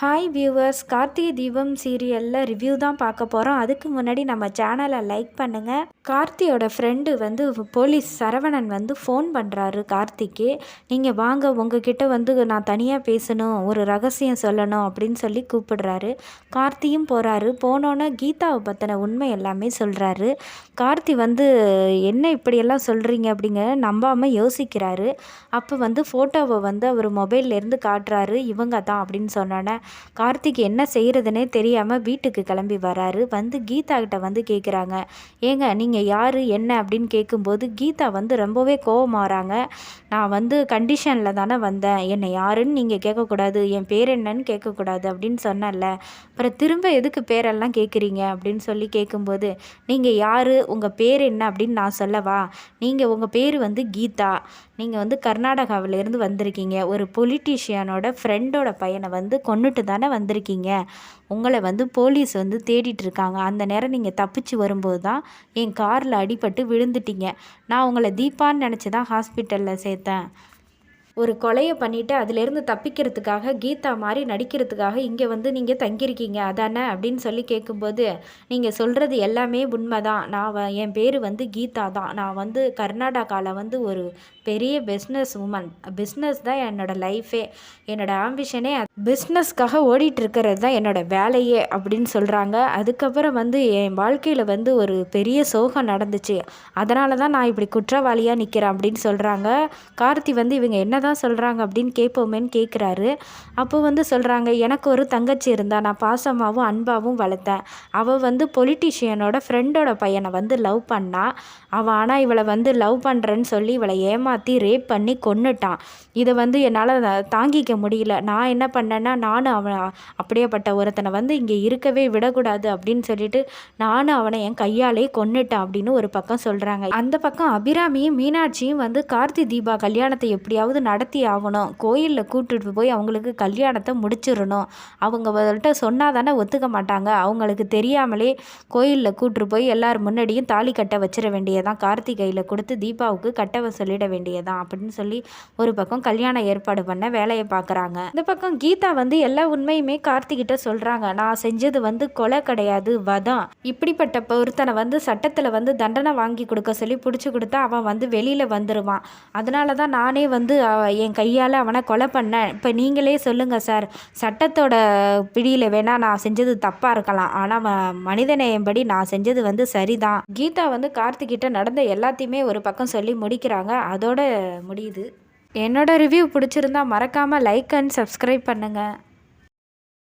Hi viewers Karthigai Deepam சீரியலில் review தான் பார்க்க போகிறோம் அதுக்கு முன்னாடி நம்ம சேனலை லைக் பண்ணுங்கள் கார்த்தியோட ஃப்ரெண்டு வந்து போலீஸ் சரவணன் வந்து ஃபோன் பண்ணுறாரு கார்த்திக்கு. நீங்கள் வாங்க உங்ககிட்ட வந்து நான் தனியாக பேசணும் ஒரு ரகசியம் சொல்லணும் அப்படின்னு சொல்லி கூப்பிடுறாரு. கார்த்தியும் போகிறாரு போனோன்னே கீதாவை பற்றின உண்மை எல்லாமே சொல்கிறாரு கார்த்தி வந்து என்ன இப்படியெல்லாம் சொல்கிறீங்க அப்படிங்க நம்பாமல் யோசிக்கிறாரு. அப்போ வந்து ஃபோட்டோவை வந்து அவர் மொபைல்லேருந்து காட்டுறாரு. இவங்க தான் அப்படின்னு சொன்னோன்னே கார்த்திக் என்ன செய்கிறதுனே தெரியாமல் வீட்டுக்கு கிளம்பி வராரு. வந்து கீதா கிட்ட வந்து கேட்குறாங்க ஏங்க நீங்கள் யார்? என்ன? அப்படின்னு கேட்கும்போது கீதா வந்து ரொம்பவே கோவமாகறாங்க நான் வந்து கண்டிஷனில் தானே வந்தேன். என்னை யாருன்னு நீங்கள் கேட்கக்கூடாது என் பேர் என்னன்னு கேட்கக்கூடாது அப்படின்னு சொன்னல அப்புறம் திரும்ப எதுக்கு பேரெல்லாம் கேட்குறீங்க அப்படின்னு சொல்லி கேட்கும்போது நீங்கள் யார்? உங்கள் பேர் என்ன? அப்படின்னு நான் சொல்லவா? நீங்கள் உங்கள் பேர் வந்து கீதா. நீங்கள் வந்து கர்நாடகாவிலேருந்து வந்திருக்கீங்க. ஒரு பொலிட்டீஷியனோட ஃப்ரெண்டோட பையனை வந்து கொண்டுட்டு தானே வந்திருக்கீங்க? உங்களை வந்து போலீஸ் வந்து தேடிட்டு இருக்காங்க அந்த நேரம் நீங்கள் தப்பிச்சு வரும்போது தான் என் காரில் அடிபட்டு விழுந்துட்டீங்க. நான் உங்களை தீபான்னு நினச்சி தான் ஹாஸ்பிட்டலில் சேர்த்தேன். ஒரு கொலையை பண்ணிவிட்டு அதிலேருந்து தப்பிக்கிறதுக்காக கீதா மாதிரி நடிக்கிறதுக்காக இங்கே வந்து நீங்கள் தங்கியிருக்கீங்க அதானே? அப்படின்னு சொல்லி கேட்கும்போது நீங்கள் சொல்கிறது எல்லாமே உண்மை தான் நான் என் பேர் வந்து கீதா தான். நான் வந்து கர்நாடகாவில் வந்து ஒரு பெரிய பிஸ்னஸ் உமன் பிஸ்னஸ் தான் என்னோடய லைஃபே என்னோடய ஆம்பிஷனே பிஸ்னஸ்க்காக ஓடிட்டுருக்கிறது தான் என்னோடய வேலையே அப்படின்னு சொல்கிறாங்க அதுக்கப்புறம் வந்து என் வாழ்க்கையில் வந்து ஒரு பெரிய சோகம் நடந்துச்சு. அதனால தான் நான் இப்படி குற்றவாளியாக நிற்கிறேன் அப்படின்னு சொல்கிறாங்க கார்த்தி வந்து இவங்க என்ன தான் சொல்கிறாங்க அப்படின்னு கேட்போமேன்னு கேட்குறாரு அப்போ வந்து சொல்கிறாங்க எனக்கு ஒரு தங்கச்சி இருந்தா நான் பாசமாகவும் அன்பாகவும் வளர்த்தேன். அவள் வந்து பொலிட்டிஷியனோட ஃப்ரெண்டோட பையனை வந்து லவ் பண்ணா. அவன் ஆனால் இவளை வந்து லவ் பண்ணுறேன்னு சொல்லி இவளை ஏமாற்றி ரேப் பண்ணி கொன்னுட்டான். இதை வந்து என்னால் தாங்கிக்க முடியல. நான் என்ன பண்ணேன்னா நானும் அவன் அப்படியேப்பட்ட ஒருத்தனை வந்து இங்கே இருக்கவே விடக்கூடாது அப்படின்னு சொல்லிட்டு நானும் அவனை என் கையாலே கொன்னுட்டேன் அப்படின்னு ஒரு பக்கம் சொல்கிறாங்க அந்த பக்கம் அபிராமியும் மீனாட்சியும் வந்து கார்த்தி தீபா கல்யாணத்தை எப்படியாவது நடத்தி ஆகணும். கோயிலில் கூட்டுட்டு போய் அவங்களுக்கு கல்யாணத்தை முடிச்சிடணும். அவங்க வந்துட்டு சொன்னால் தானே ஒத்துக்க மாட்டாங்க. அவங்களுக்கு தெரியாமலே கோயிலில் கூட்டுரு போய் எல்லார் முன்னாடியும் தாலி கட்ட வச்சிட வேண்டியதான் கார்த்திகையில் கொடுத்து தீபாவுக்கு கட்டவை சொல்லிட வேண்டியதான் அப்படின்னு சொல்லி ஒரு பக்கம் கல்யாணம் ஏற்பாடு பண்ண வேலையை பார்க்குறாங்க. இந்த பக்கம் கீதா வந்து எல்லா உண்மையுமே கார்த்திகிட்ட சொல்கிறாங்க நான் செஞ்சது வந்து கொலை கிடையாது வதம். இப்படிப்பட்ட ஒருத்தனை வந்து சட்டத்தில் வந்து தண்டனை வாங்கி கொடுக்க சொல்லி பிடிச்சி கொடுத்தா அவன் வந்து வெளியில் வந்துடுவான் அதனால தான் நானே வந்து என் கையால் அவனை கொலை பண்ணேன் இப்போ நீங்களே சொல்லுங்கள் சார். சட்டத்தோட பிடியில் வேணால் நான் செஞ்சது தப்பாக இருக்கலாம். ஆனால் மனிதநேயம்படி நான் செஞ்சது வந்து சரிதான். கீதா வந்து கார்த்திகிட்ட நடந்த எல்லாத்தையுமே ஒரு பக்கம் சொல்லி முடிக்கிறாங்க. அதோட முடியுது. என்னோட ரிவ்யூ பிடிச்சிருந்தா மறக்காமல் லைக் அண்ட் சப்ஸ்கிரைப் பண்ணுங்கள்